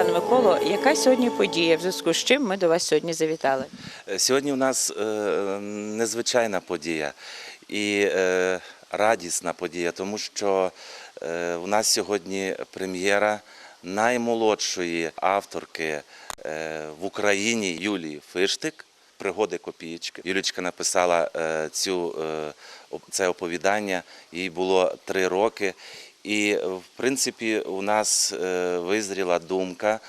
пане Миколо, яка сьогодні подія, в зв'язку з чим ми до вас сьогодні завітали? Е, Сьогодні у нас е, незвичайна подія і е, радісна подія, тому що е, у нас сьогодні прем'єра наймолодшої авторки е, в Україні Юлії Фиштик. Пригоди копієчки. Юлічка написала е, цю, е, це оповідання, їй було три роки. І, в принципі, у нас е, визріла думка.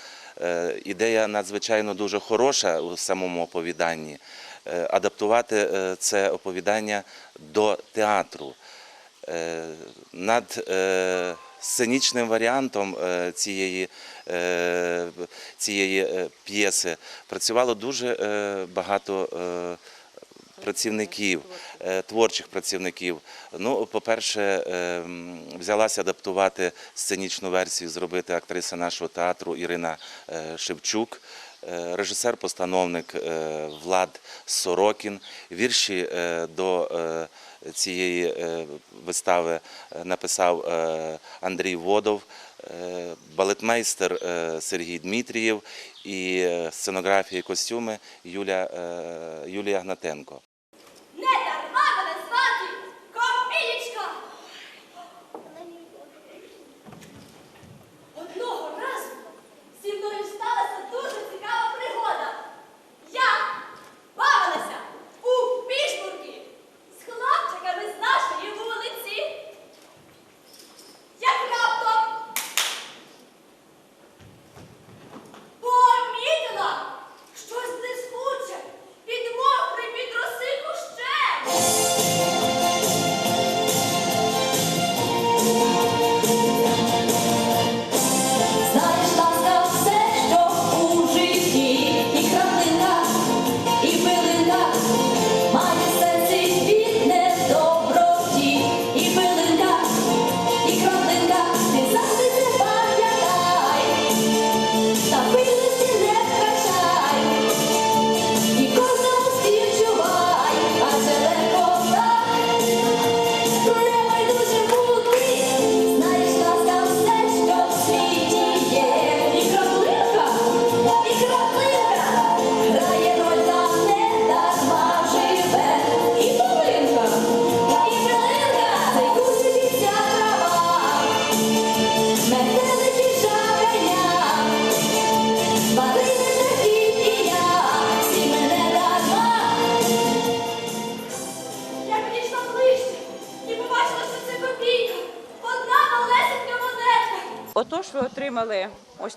Е, Ідея надзвичайно дуже хороша у самому оповіданні. е, Адаптувати це оповідання до театру. Над сценічним варіантом цієї, цієї п'єси працювало дуже багато працівників, творчих працівників. Ну, по-перше, е, взялася адаптувати сценічну версію, зробити актриса нашого театру Ірина е, Шевчук. е, Режисер-постановник е, Влад Сорокін, вірші е, до е, цієї е, вистави е, написав е, Андрій Водов, е, балетмейстер е, Сергій Дмитрієв і е, сценографія і костюми е, Юлія Гнатенко.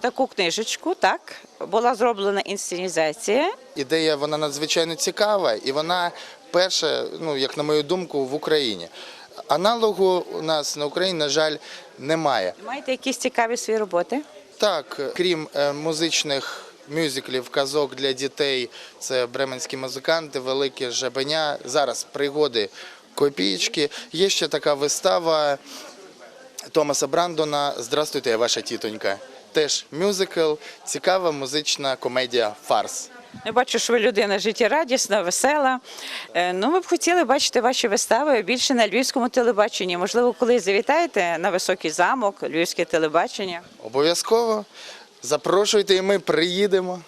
Таку книжечку, так? Була зроблена інсценізація. Ідея вона надзвичайно цікава, і вона перша, ну як на мою думку, в Україні. Аналогу у нас на Україні, на жаль, немає. Маєте якісь цікаві свої роботи? Так, крім е, музичних мюзиклів, казок для дітей, це бременські музиканти, велике жабеня. Зараз пригоди копієчки. Є ще така вистава Томаса Брандона Здрастуйте, я ваша тітонька. Теж мюзикл, цікава музична комедія Фарс. Я бачу, що ви людина життєрадісна, весела. Е, Ну, ми б хотіли бачити ваші вистави більше на львівському телебаченні. Можливо, коли завітаєте на високий замок, львівське телебачення. Обов'язково запрошуйте, і ми приїдемо.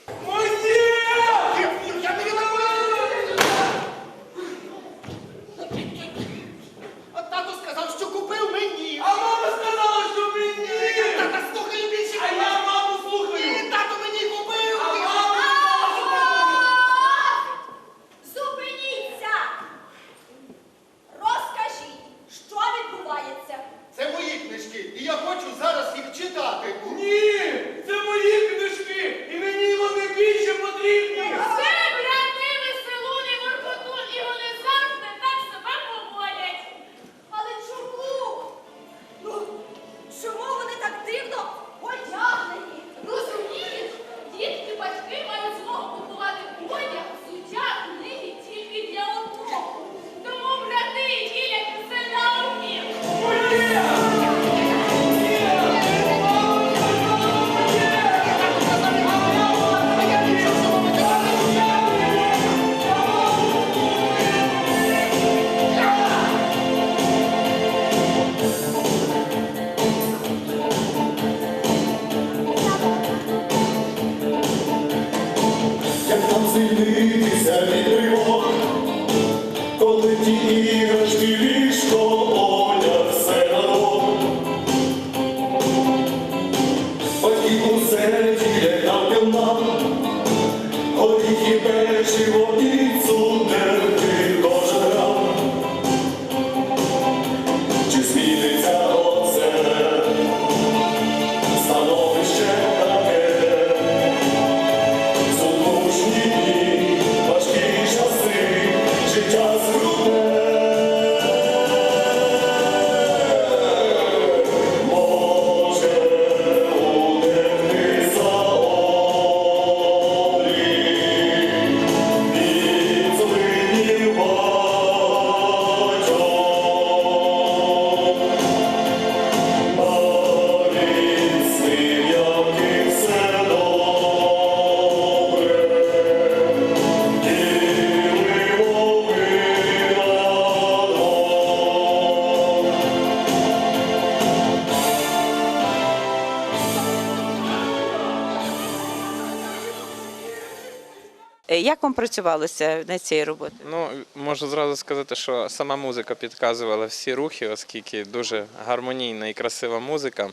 Працювалося над цією роботою? Ну, можу зразу сказати, що сама музика підказувала всі рухи, оскільки дуже гармонійна і красива музика.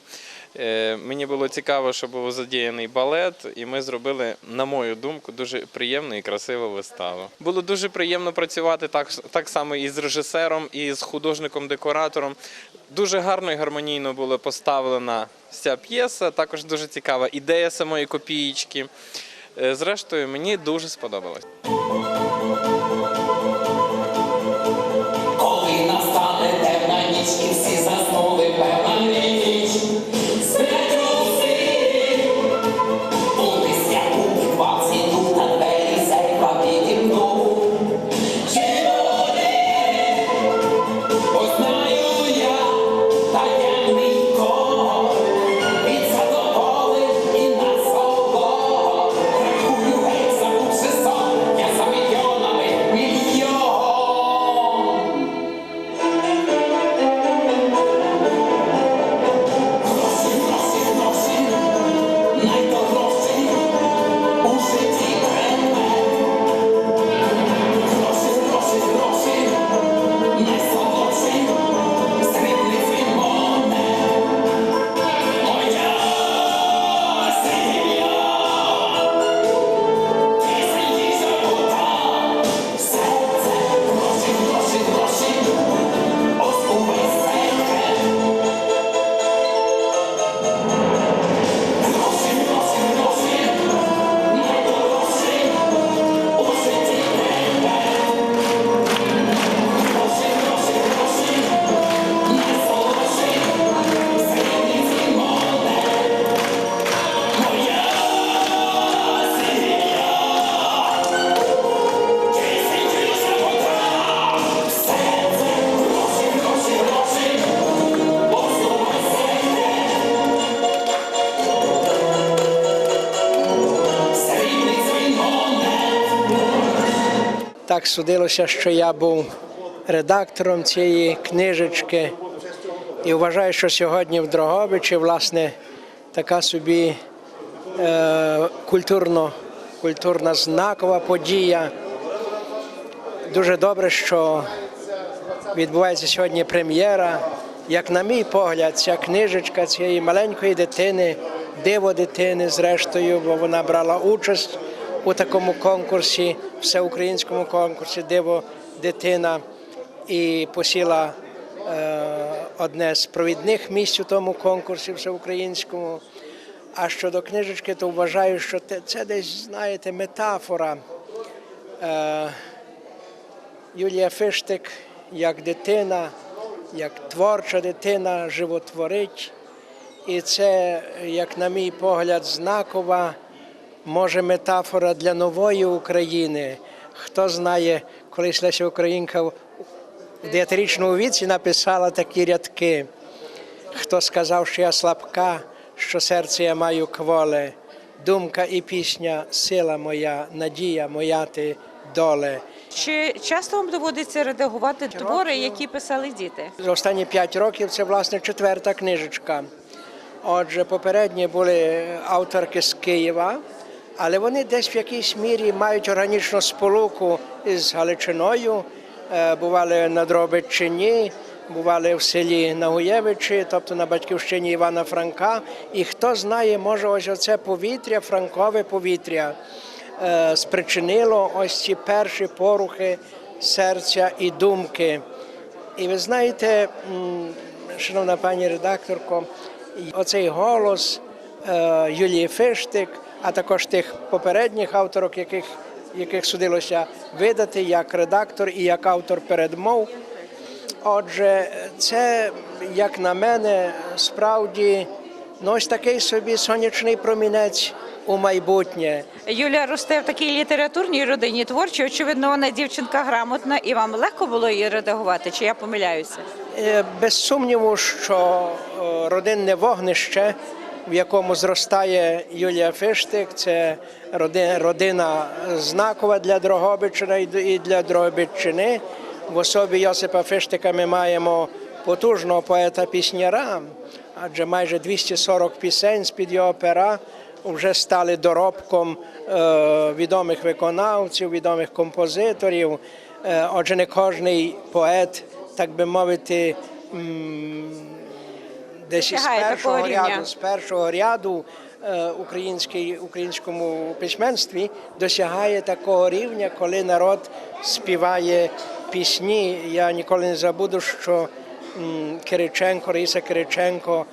Е, Мені було цікаво, що був задіяний балет, і ми зробили, на мою думку, дуже приємну і красиву виставу. Було дуже приємно працювати так, так само і з режисером, і з художником-декоратором. Дуже гарно і гармонійно була поставлена ця п'єса. Також дуже цікава ідея самої копієчки. Е, Зрештою, мені дуже сподобалось. Так судилося, що я був редактором цієї книжечки і вважаю, що сьогодні в Дрогобичі, власне, така собі е, культурно, культурна знакова подія. Дуже добре, що відбувається сьогодні прем'єра. Як на мій погляд, ця книжечка цієї маленької дитини, диво дитини, зрештою, бо вона брала участь у такому конкурсі, всеукраїнському конкурсі Диво дитина і посіла е, одне з провідних місць у тому конкурсі всеукраїнському. А щодо книжечки, то вважаю, що це десь, знаєте, метафора. Е, Юлія Фиштик як дитина, як творча дитина животворить. І це, як на мій погляд, знакова, може, метафора для нової України. Хто знає, колись Леся Українка в дев'ятирічному віці написала такі рядки. Хто сказав, що я слабка, що серце я маю кволе, думка і пісня, сила моя, надія моя ти доле. Чи часто вам доводиться редагувати твори, які писали діти? За останні п'ять років це власне четверта книжечка. Отже, попередні були авторки з Києва, але вони десь в якійсь мірі мають органічну сполуку із Галичиною. Е, Бували на Дробичині, бували в селі Нагуєвичі, тобто на батьківщині Івана Франка. І хто знає, може, ось оце повітря, франкове повітря е, спричинило ось ці перші порухи серця і думки. І ви знаєте, шановна пані редакторко, оцей голос е, Юлії Фиштик, а також тих попередніх авторок, яких, яких судилося видати як редактор і як автор передмов. Отже, це, як на мене, справді ну, ось такий собі сонячний промінець у майбутнє. Юля росте в такій літературній родині творчій. Очевидно, вона дівчинка грамотна, і вам легко було її редагувати, чи я помиляюся? Е, Без сумніву, що е, родинне вогнище, в якому зростає Юлія Фиштик, це родина знакова для Дрогобичина і для Дрогобиччини. В особі Йосипа Фиштика ми маємо потужного поета-пісняра, адже майже 240 пісень з-під його пера вже стали доробком е, відомих виконавців, відомих композиторів. Е, Отже, не кожний поет, так би мовити, десь із першого ряду, з першого ряду е, українській, українському письменстві досягає такого рівня, коли народ співає пісні. Я ніколи не забуду, що Кириченко, Раїса Кириченко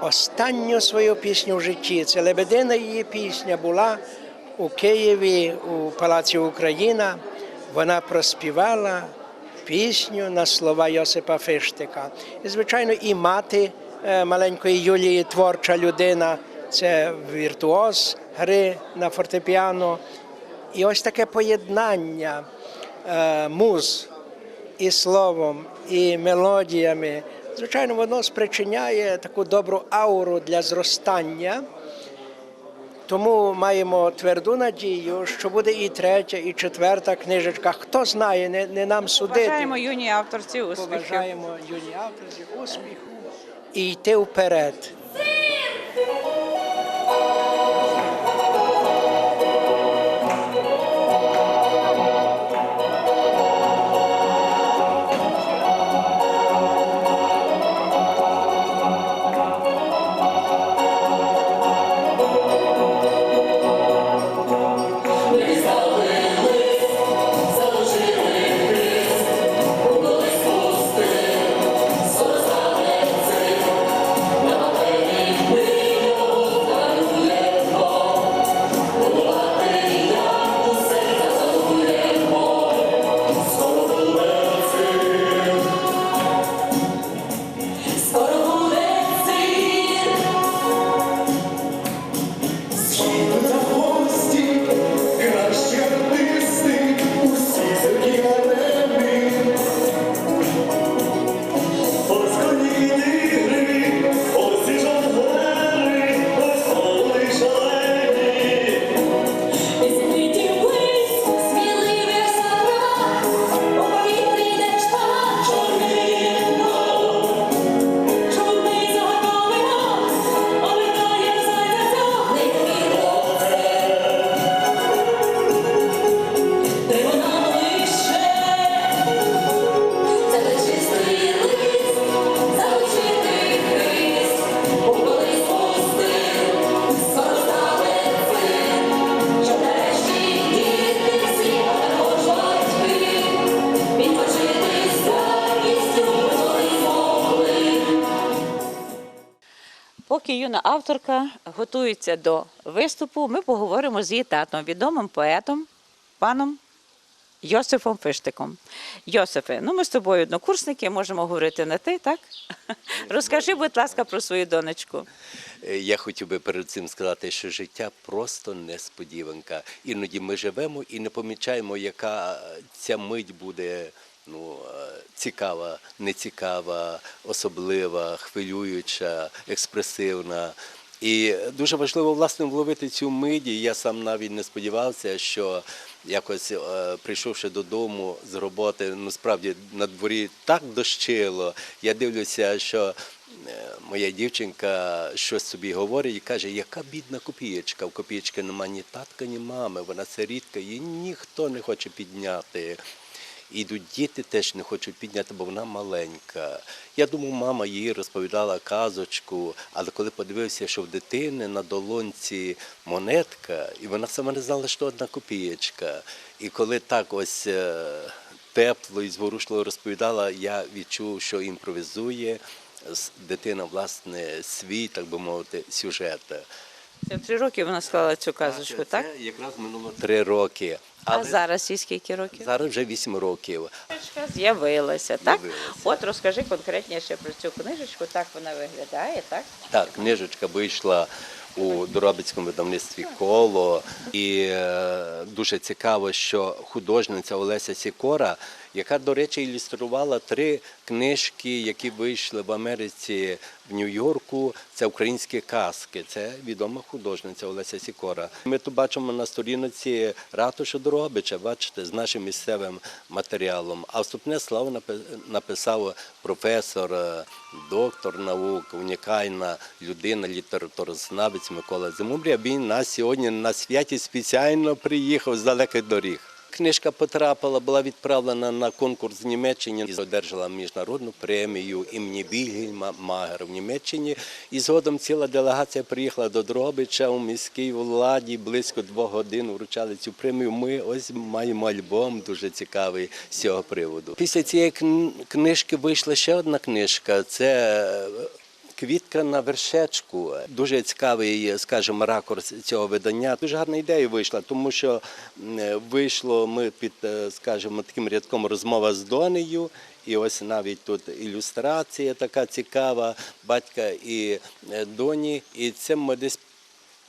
останню свою пісню в житті. Це Лебедина її пісня була у Києві, у Палаці Україна. Вона проспівала пісню на слова Йосипа Фиштика. І, звичайно, і мати маленької Юлії творча людина, це віртуоз гри на фортепіано. І ось таке поєднання е, муз і словом, і мелодіями. Звичайно, воно спричиняє таку добру ауру для зростання. Тому маємо тверду надію, що буде і третя, і четверта книжечка. Хто знає, не, не нам судити. Бажаємо юній авторці успіхів. Побажаємо юні авторці успіху e Teu Parede. Авторка готується до виступу, ми поговоримо з її татом, відомим поетом, паном Йосифом Фиштиком. Йосифе, ну ми з тобою однокурсники, можемо говорити на ти, так? Розкажи, будь ласка, про свою донечку. Е, Я хотів би перед цим сказати, що життя просто несподіванка. Іноді ми живемо і не помічаємо, яка ця мить буде ну, е, цікава, нецікава, особлива, хвилююча, експресивна. І дуже важливо власне вловити цю мить. І Я сам навіть не сподівався, що якось е, прийшовши додому з роботи, ну справді на дворі так дощило. Я дивлюся, що е, моя дівчинка щось собі говорить і каже, яка бідна копієчка. В копієчки нема ні татка, ні мами. Вона сирітка, її ніхто не хоче підняти. Ідуть діти теж не хочуть підняти, бо вона маленька. Я думаю, мама їй розповідала казочку, але коли подивився, що в дитини на долонці монетка, і вона сама не знала, що одна копієчка. І коли так ось е, тепло і зворушливо розповідала, я відчув, що імпровізує дитина, власне, свій, так би мовити, сюжет. Це в три роки вона склала цю казочку, так? Це якраз минуло три роки. А зараз їй скільки років? зараз вже вісім років. Книжечка з'явилася, так? З'явилася. От розкажи конкретніше про цю книжечку. Так вона виглядає, так? Так, книжечка вийшла у Доробицькому видавництві коло. І е, дуже цікаво, що художниця Олеся Сікора, яка, до речі, ілюструвала три книжки, які вийшли в Америці в Нью-Йорку. Це українські казки. Це відома художниця Олеся Сікора. Ми тут бачимо на сторінці ратуші Дрогобича, бачите, з нашим місцевим матеріалом. А вступне слово написав професор, е, доктор наук, унікальна людина, літературознавець Микола Зимубрія. Він нас сьогодні на святі спеціально приїхав з далеких доріг. Книжка потрапила, була відправлена на конкурс в Німеччині і одержала міжнародну премію імені Вільгельма Магера в Німеччині. І згодом ціла делегація приїхала до Дрогобича у міській владі. Близько двох годин вручали цю премію. Ми ось маємо альбом дуже цікавий з цього приводу. Після цієї кн- книжки вийшла ще одна книжка. Це Квітка на вершечку. Дуже цікавий, скажімо, ракурс цього видання. Дуже гарна ідея вийшла, тому що вийшло ми під, е, скажімо, таким рядком розмова з Донею. І ось навіть тут ілюстрація така цікава, батька і е, доні. І це ми десь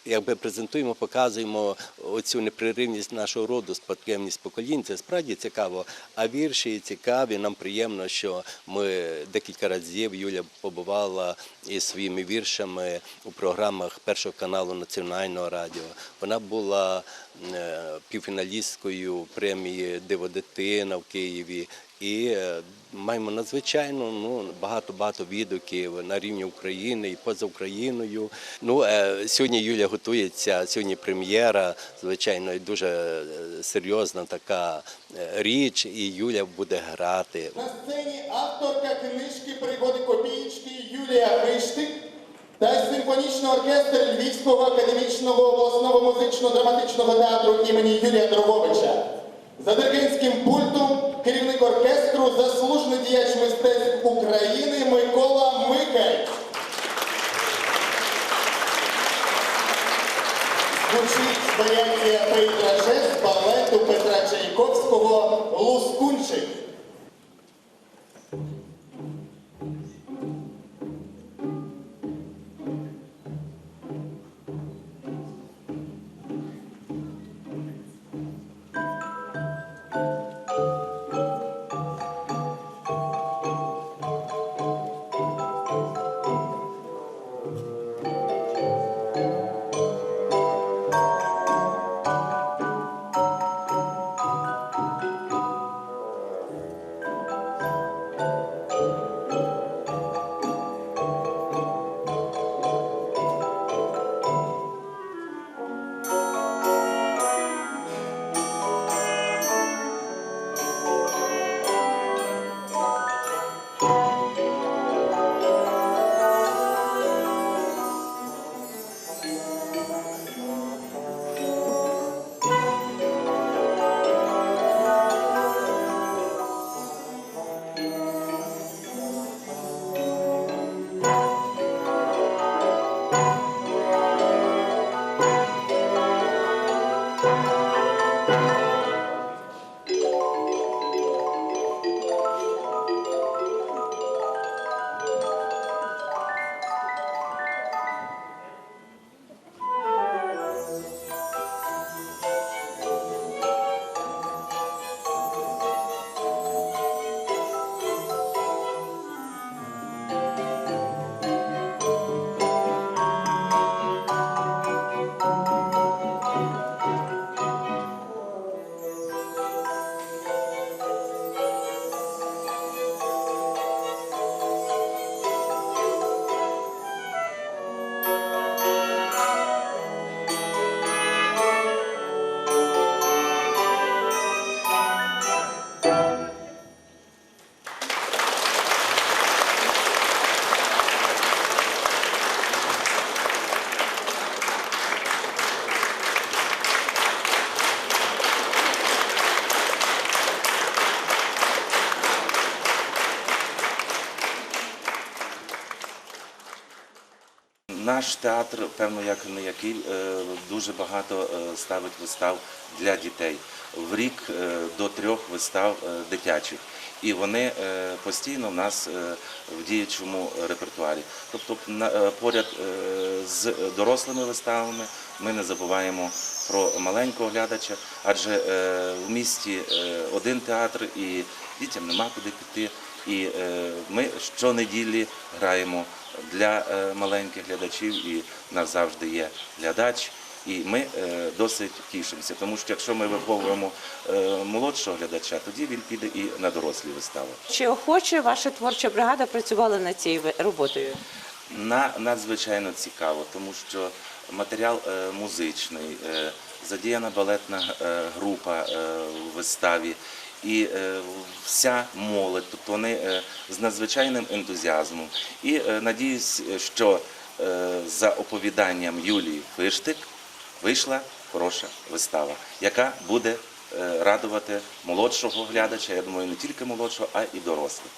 якби презентуємо, показуємо оцю непреривність нашого роду, спадкоємність поколінь. Це справді цікаво. А вірші цікаві. Нам приємно, що ми декілька разів Юля побувала із своїми віршами у програмах першого каналу Національного радіо. Вона була е, півфіналісткою премії Диво дитина в Києві. І е, маємо надзвичайно ну багато багато відгуків на рівні України і поза Україною. Ну е, сьогодні Юля готується. Сьогодні прем'єра, звичайно, і дуже е, серйозна така річ. І Юля буде грати. На сцені авторка книжки Пригоди копієчки Юлія Хриштик та симфонічний оркестр Львівського академічного обласного музично-драматичного театру імені Юрія Дрогобича. За диригентським пультом Наш театр, певно, як не який, е, дуже багато е, ставить вистав для дітей. в рік е, до трьох вистав дитячих. І вони постійно в нас в діючому репертуарі. Тобто поряд з дорослими виставами ми не забуваємо про маленького глядача, адже в місті один театр і дітям нема куди піти. І ми щонеділі граємо для е, маленьких глядачів, і в нас завжди є глядач. І ми е, досить тішимося, тому що якщо ми виховуємо е, молодшого глядача, тоді він піде і на дорослі вистави. Чи охоче ваша творча бригада працювала над цією роботою? На надзвичайно цікаво, тому що матеріал музичний, задіяна балетна група у виставі. І е, вся молодь, тобто вони е, з надзвичайним ентузіазмом. І е, надіюсь, що за оповіданням Юлії Фиштик вийшла хороша вистава, яка буде радувати молодшого глядача, я думаю, не тільки молодшого, а й дорослих.